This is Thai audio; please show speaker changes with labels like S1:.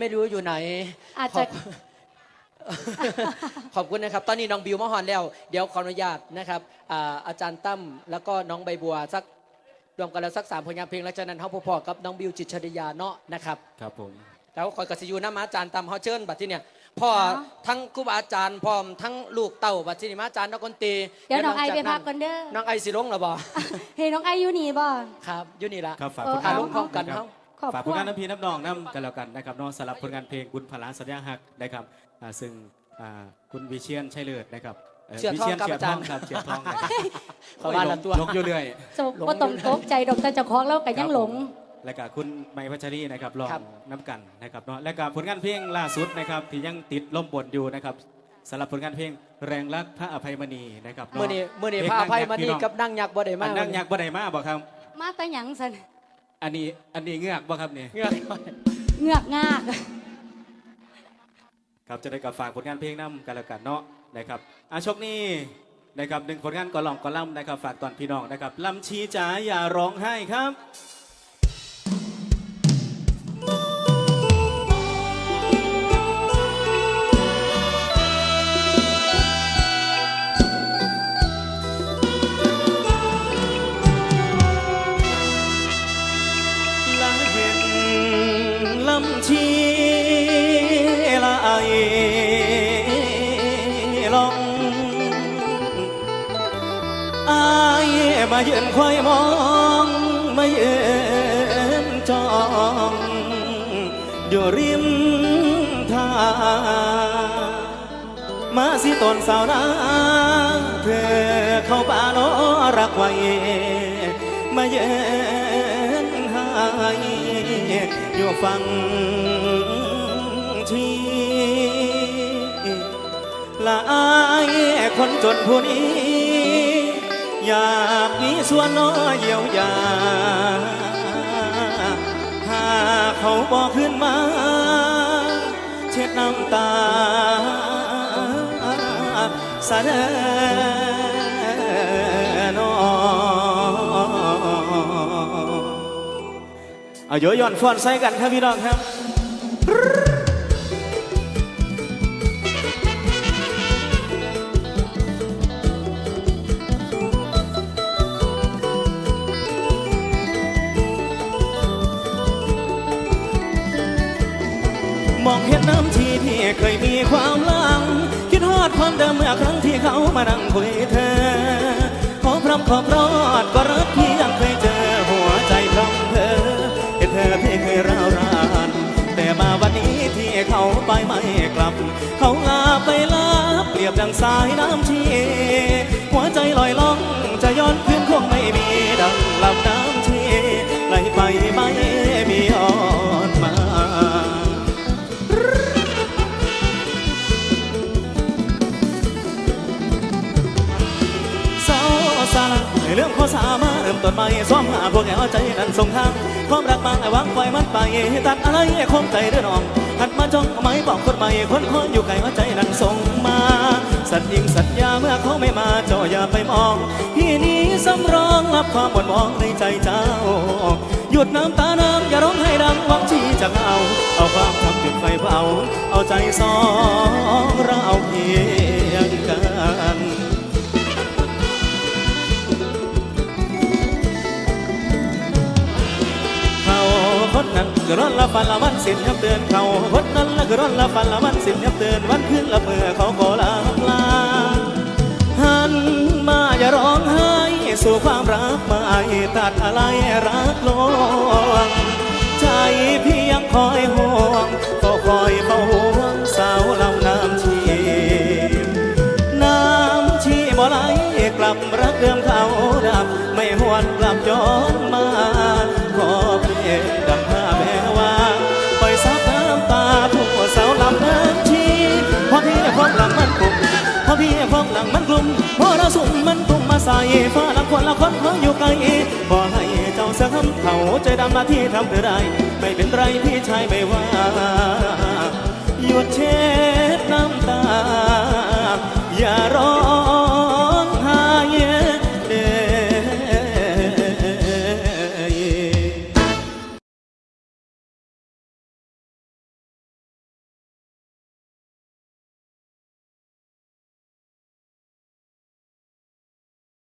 S1: ไม่รู้อยู่ไหน
S2: อาจจะ
S1: ขบขอบคุณนะครับ ตอนนี้น้องบิวมาฮอนแล้ว เดี๋ยวขออนุญาตนะครับอ่าอาจารย์ตั้มแล้วก็น้องใบบัวสักรวมกันแล้วสักสามผลงานเพลงแล้วจากนั้นเขาพอๆกับน้องบิวจิตรชริยาเนาะนะครับ
S3: ครับผม
S1: แล้วคอยกสิอยูน้ำมาอาจารย์ตามเขาเชิญบัดที่เนี่ยพ่อทั้งครูบาอาจารย์พร้อมทั้งลูกเต่าบัดที่นี่มาอาจารย์นักดนตรี
S2: เดี๋ยวน้องไอ
S1: หลั
S2: ไป
S1: จา
S2: พักก่อนเด้อ
S1: น้องไอสิลงหรอบ่
S2: เฮ้ยน้องไออยู่นี่บ่
S1: ครับอยู่นี่ละ
S3: ครับฝาก
S2: เออ
S3: ผลงาน
S1: เอาพร้อมกัน
S3: นะค
S1: เฮา
S3: รับ
S2: ขอบ
S3: ฝากผ
S2: คุ
S3: ล
S2: ณ
S3: งานน้ำพีน้ำนองน้ำกันแล้วกันนะครับน้องสำหรับผลงานเพลงบุญพลาสัญญาหักนะครับอ่าซึ่งอ่าคุณวิเชียนชัยเลิศนะครับ
S1: เชื่อ
S3: วิ
S1: ทอง
S3: เชียน
S1: ครับ
S3: เชื่อ
S1: อาจารย์
S3: ทองครับเชื่อทองนะครับ
S1: เขาว่าละตัว
S3: ยกอยู่เรื่อย
S2: สมว่าต้องตกใจดอกแต่เจ้าของแล้วก็ยังหลง
S3: และก็คุณไมค์พัชรีนะครับลอง
S1: ครับ
S3: น้ำกันนะครับเนาะและก็ผลงานเพลงล่าสุดนะครับที่ยังติดล่มบนอยู่นะครับสำหรับผลงานเพลงแรงรักพระอภัยมณีนะครับเาะ
S1: เมื่อนี้เมื่อนี้
S3: เพลง
S1: พระอภัยมา
S3: พี่
S1: นี่
S3: น้อง
S1: กับนั่งยักษ์บ่ได้
S3: อั
S1: มานก
S3: นั่งยักษ์บ่ได้มาบ่ครับ
S2: มาแต่หยังสัน
S3: อันนี้อันนี้เงือกบ่ครับนี่
S1: เงือก
S2: เหงือกงาก
S3: ครับจะได้กับฝากผลงานเพลงน้ำกันแล้วกันเนาะนะครับอาชกนี้นะครับหนึ่งผลงานก่อนลองก่อนล่ำนะครับ ฝากตอนพี่น้องนะครับลำชีจ๋าอย่าร้องไห้ครับ ละไอลงอายมายืนคอยมองมายืนจ้องอยู่ริมทางมาสิตนสาวนาเธอเข้าป่าโนรักไว้มาเย็นหายอยู่ฟังที่ ละอายคนจนผู้นี้ อยากมีส่วนน้อยเยียวยาหากเขาบอกขึ้นมา เช็ดน้ำตาสะเดนอเอาโยย้อนฟอนใส่กันครับพี่น้องครับ มองเห็นน้ำทีที่เคยมีความหลัง คิดฮอดความเดิมเมื่อครั้งที่เขามานั่งคุยเธอ ขอพร้อมขอรอดก็รักที่ยังเคยเจอหัวใจพร้อมเธอเห็นเธอเพี่เคยร้าวรานแต่มาวันนี้ที่เขาไปไม่กลับ เขาลาไปลาเปรียบดังสายน้ำที่ เรื่องข้อสามาเริ่มต้นใหม่ซ้อมหาพวกแกเอาใจนั้นส่งทางความรักบางไอ้วางปล่อยมันไปตัดอะไรคงใจเรื่องน้องหัดมาจ้องไม้บอกคนใหม่คนคอยอยู่ไกลเอาใจนั้นส่งมา สัญญิงสัญญาเมื่อเขาไม่มาเจ้าอย่าไปมอง พี่นี้สำรองรับความหวั่นมองในใจเจ้า หยุดน้ำตาน้ำอย่าร้องให้ดังหวังที่จะเอาเอาความทำจุดไฟเผาเอาใจสองเราเพียงกัน ร้อนละฟันละมันสิ้นยับเตือนเขาคนนั้นละคือร้อนละฟันละมันสิ้นยับเตือนวันขึ้นละเมื่อเขาก็ลาลาหันมาอย่าร้องไห้สู่ความรักไม่ตัดอะไรรักลวงใจพี่ยังคอยห่วงก็คอยเฝ้าห่วงสาวลำน้ำชีน้ำชีบ่ไหลกลับรักเดิมเขาดับไม่หวนกลับย้อน ละสุ่มมันทุ่มมาใส่ฟ้าละคนละคนเขาอยู่ไกลบ่ให้เจ้าสักคำเขาใจดำมาที่ทำเธอได้ไม่เป็นไรพี่ชายไม่ว่า หยุดเช็ดน้ำตา